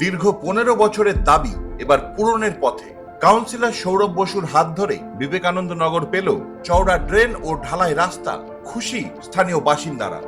দীর্ঘ পনেরো বছরের দাবি এবার পূরণের পথে। কাউন্সিলর সৌরভ বসুর হাত ধরে বিবেকানন্দ নগর পেল চওড়া ড্রেন ও ঢালাই রাস্তা। খুশি স্থানীয় বাসিন্দারা।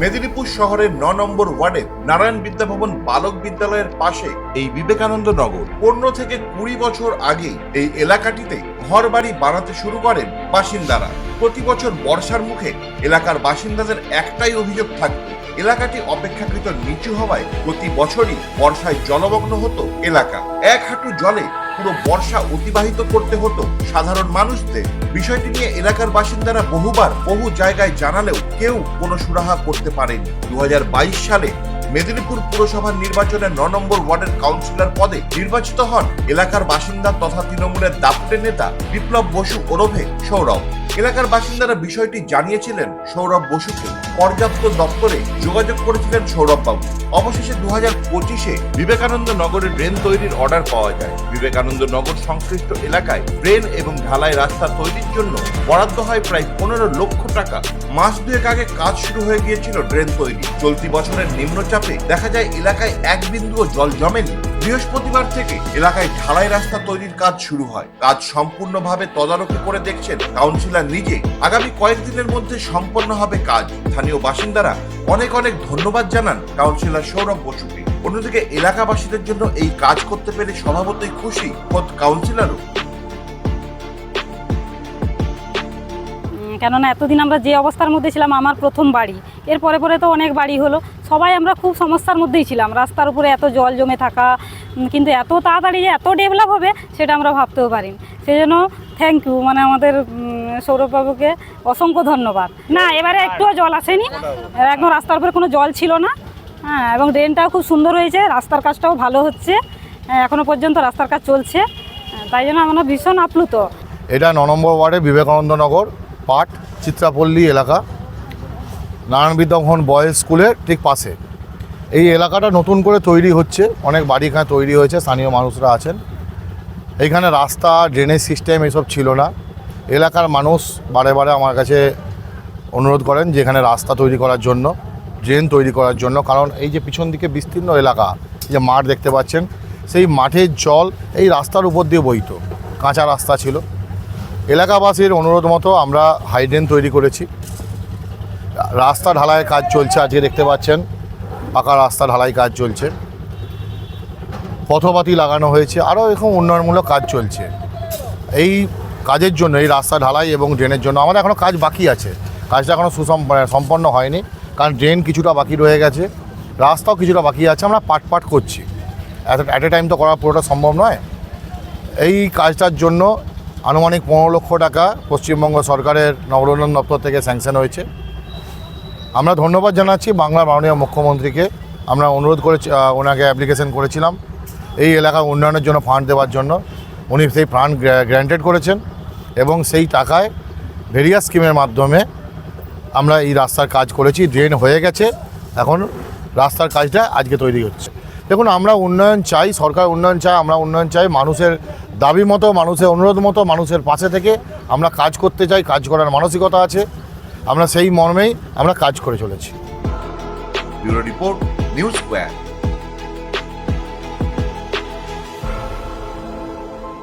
মেদিনীপুর শহরের ন নম্বর ওয়ার্ডে নারায়ণ বিদ্যাভবন বালক বিদ্যালয়ের পাশে এই বিবেকানন্দ নগর। পনেরো থেকে কুড়ি বছর আগে এই এলাকাটিতে ঘর বাড়ি বানাতে শুরু করেন বাসিন্দারা। প্রতি বছর বর্ষার মুখে এলাকার বাসিন্দাদের একটাই অভিযোগ থাকত এলাকাটি অপেক্ষাকৃত নিচু হওয়ায় প্রতি বছরই বর্ষায় জলমগ্ন হতো এলাকা। এক হাঁটু জলে পুরো বর্ষা অতিবাহিত করতে হতো সাধারণ মানুষদের। বিষয়টি নিয়ে এলাকার বাসিন্দারা বহুবার বহু জায়গায় জানালেও কেউ কোনো সুরাহা করতে পারেনি। দু হাজার বাইশ সালে মেদিনীপুর পুরসভার নির্বাচনে ন নম্বর ওয়ার্ডের কাউন্সিলর পদে নির্বাচিত হন এলাকার বাসিন্দা তথা তৃণমূলের দাপুটে নেতা বিপ্লব বসু ওরফে সৌরভ। এলাকার বাসিন্দারা বিষয়টি জানিয়েছিলেন সৌরভ বসুকে। পর্যাপ্ত দপ্তরে যোগাযোগ করেছিলেন সৌরভ বাবু অবশেষে দু হাজার পঁচিশে বিবেকানন্দ নগরে ড্রেন তৈরির অর্ডার পাওয়া যায়। বিবেকানন্দ নগর সংশ্লিষ্ট এলাকায় ড্রেন এবং ঢালাই রাস্তা তৈরির জন্য বরাদ্দ হয় প্রায় পনেরো লক্ষ টাকা। মাস দুয়েক আগে কাজ শুরু হয়ে গিয়েছিল ড্রেন তৈরি। চলতি বছরের নিম্নচাপে দেখা যায় এলাকায় এক বিন্দুও জল জমেনি। বৃহস্পতিবার থেকে এলাকায় ঢালাই রাস্তা তৈরির কাজ শুরু হয়। কাজ সম্পূর্ণভাবে তদারকি করে দেখছেন কাউন্সিলর নিজে আগামী কয়েকদিনের মধ্যে সম্পন্ন হবে কাজ। স্থানীয় বাসিন্দারা অনেক অনেক ধন্যবাদ জানান কাউন্সিলর সৌরভ বসুকে। অন্যদিকে এলাকাবাসীদের জন্য এই কাজ করতে পেরে স্বভাবতই খুশি। খোদ কাউন্সিলরও কেননা এতদিন আমরা যে অবস্থার মধ্যে ছিলাম আমার প্রথম বাড়ি। এর পরে পরে তো অনেক বাড়ি হলো। সবাই আমরা খুব সমস্যার মধ্যেই ছিলাম। রাস্তার উপরে এত জল জমে থাকা কিন্তু এত তাড়াতাড়ি যে এত ডেভেলপ হবে সেটা আমরা ভাবতেও পারিনি। সেই জন্য থ্যাংক ইউ মানে আমাদের সৌরভবাবুকে অসংখ্য ধন্যবাদ। না এবারে একটুও জল আসেনি। একদম রাস্তার উপরে কোনো জল ছিল না। হ্যাঁ এবং ড্রেনটাও খুব সুন্দর হয়েছে। রাস্তার কাজটাও ভালো হচ্ছে। হ্যাঁ, এখনও পর্যন্ত রাস্তার কাজ চলছে। হ্যাঁ, তাই জন্য আমরা ভীষণ আপ্লুত। এটা ন নম্বর ওয়ার্ডে বিবেকানন্দনগর পাট, চিত্রাপল্লী এলাকা নারায়ণ বিদ্যাভবন বয়েজ স্কুলের ঠিক পাশে। এই এলাকাটা নতুন করে তৈরি হচ্ছে, অনেক বাড়ি এখানে তৈরি হয়েছে, স্থানীয় মানুষরা আছেন। এইখানে রাস্তা ড্রেনেজ সিস্টেম এসব ছিল না। এলাকার মানুষ বারে বারে আমার কাছে অনুরোধ করেন যে এখানে রাস্তা তৈরি করার জন্য ড্রেন তৈরি করার জন্য। কারণ এই যে পিছন দিকে বিস্তীর্ণ এলাকা যে মাঠ দেখতে পাচ্ছেন, সেই মাঠের জল এই রাস্তার উপর দিয়ে বইত। কাঁচা রাস্তা ছিল। এলাকাবাসীর অনুরোধ মতো আমরা হাইড্রেন তৈরি করেছি। রাস্তা ঢালাইয়ের কাজ চলছে আজকে দেখতে পাচ্ছেন। পাকা রাস্তা ঢালাই কাজ চলছে। পথবাতি লাগানো হয়েছে। আরও এরকম উন্নয়নমূলক কাজ চলছে। এই কাজের জন্য, এই রাস্তা ঢালাই এবং ড্রেনের জন্য আমাদের এখনও কাজ বাকি আছে। কাজটা এখনও সুসম মানে সম্পন্ন হয়নি। কারণ ড্রেন কিছুটা বাকি রয়ে গেছে। রাস্তাও কিছুটা বাকি আছে। আমরা পাট পাট করছি। অ্যাট এ টাইম তো করা পুরোটা সম্ভব নয়। এই কাজটার জন্য আনুমানিক পনেরো লক্ষ টাকা পশ্চিমবঙ্গ সরকারের নগরোন্নয়ন দপ্তর থেকে স্যাংশন হয়েছে। আমরা ধন্যবাদ জানাচ্ছি বাংলার মাননীয় মুখ্যমন্ত্রীকে। আমরা অনুরোধ করে ওনাকে অ্যাপ্লিকেশন করেছিলাম এই এলাকার উন্নয়নের জন্য ফান্ড দেওয়ার জন্য। উনি সেই ফান্ড গ্র্যান্টেড করেছেন এবং সেই টাকায় ভেরিয়াস স্কিমের মাধ্যমে আমরা এই রাস্তার কাজ করেছি। ড্রেন হয়ে গেছে, এখন রাস্তার কাজটা আজকে তৈরি হচ্ছে। দেখুন, আমরা উন্নয়ন চাই, সরকার উন্নয়ন চাই আমরা উন্নয়ন চাই, মানুষের দাবি মতো, মানুষের অনুরোধ মতো, মানুষের পাশে থেকে আমরা কাজ করতে চাই, কাজ করার মানসিকতা আছে। আমরা সেই মর্মেই আমরা কাজ করে চলেছি। Report, news square.